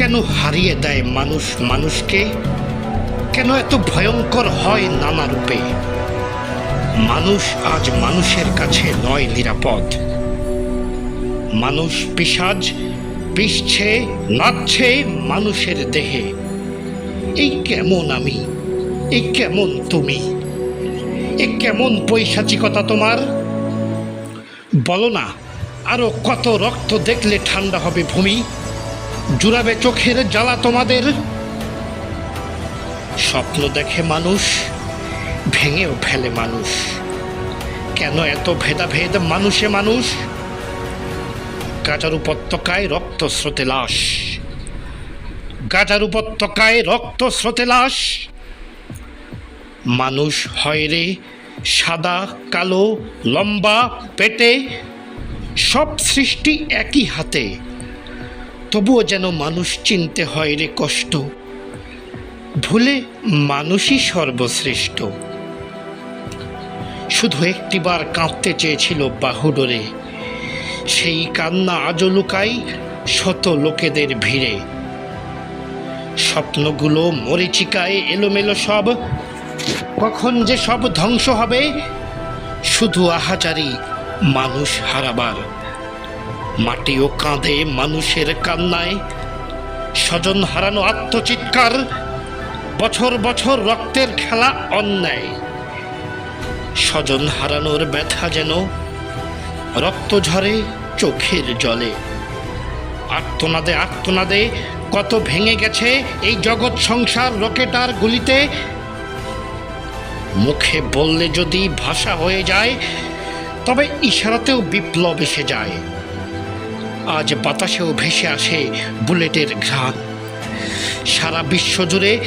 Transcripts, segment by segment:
কেন হারিয়ে দেয় মানুষ মানুষকে? কেন এত ভয়ঙ্কর হয় নানা রূপে? মানুষ আজ মানুষের কাছে নয় নিরাপদ। মানুষ পিসাজ, পিসছে, নাচছে মানুষের দেহে। এই কেমন আমি? এই কেমন তুমি? এ কেমন পৈশাচিকতা তোমার? বলো না, আরও কত রক্ত দেখলে ঠান্ডা হবে ভূমি? জুড়াবে চোখের জ্বালা তোমাদের। স্বপ্ন দেখে মানুষ ভেঙেও ফেলে মানুষ। কেন এত ভেদাভেদ মানুষে মানুষ? গাজার উপত্যকায় রক্ত স্রোতে লাশ। গাজার উপত্যকায় রক্ত স্রোতে লাশ। মানুষ হয় রে সাদা, কালো, লম্বা, পেটে। সব সৃষ্টি একই হাতে। তবুও যেন মানুষ চিনতে হয় রে কষ্ট। ভুলে মানুষই সর্বশ্রেষ্ঠ। শুধু একটিবার কাঁদতে চেয়েছিল বাহুডোরে। সেই কান্না আজও লুকাই শত লোকেদের ভিড়ে। স্বপ্নগুলো মরিচিকায় এলোমেলো সব। কখন যে সব ধ্বংস হবে, শুধু আহাজারি মানুষ হারাবার। মাটিও কাঁধে মানুষের কান্নায়। স্বজন হারানো আত্মচিৎকার, বছর বছর রক্তের খেলা অন্যায়। স্বজন হারানোর ব্যথা যেন রক্ত ঝরে চোখের জলে। আত্মনাদে আত্মনাদে কত ভেঙে গেছে এই জগৎ সংসার রকেটার গুলিতে। মুখে বললে যদি ভাষা হয়ে যায়, তবে ইশারাতেও বিপ্লব এসে যায়। আজ বাতাসেও ভেসে আসে বুলেটের ঘ্রাণ। সারা বিশ্ব জুড়ে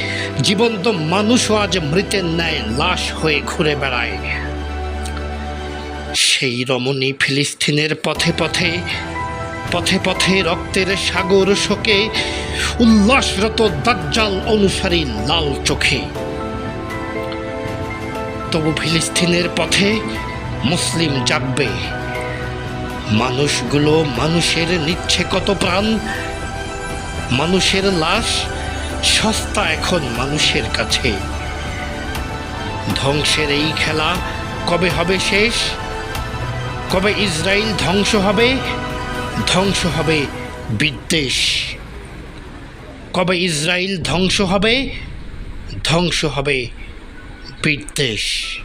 জীবন্ত মানুষও আজ মৃতের ন্যায় লাশ হয়ে ঘুরে বেড়ায়। সেই রমণী ফিলিস্তিনের পথে পথে পথে পথে রক্তের সাগর শোকে, উল্লাসরত দাজ্জাল অনুসারী লাল চোখে। তবু ফিলিস্তিনের পথে মুসলিম জাগবে মানুষগুলো মানুষের নিচ্ছে কত প্রাণ, মানুষের লাশ সস্তা এখন মানুষের কাছে। ধ্বংসের এই খেলা কবে হবে শেষ? কবে ইসরায়েল ধ্বংস হবে? ধ্বংস হবে বিদ্বেষ। কবে ইসরায়েল ধ্বংস হবে? ধ্বংস হবে বিদ্বেষ।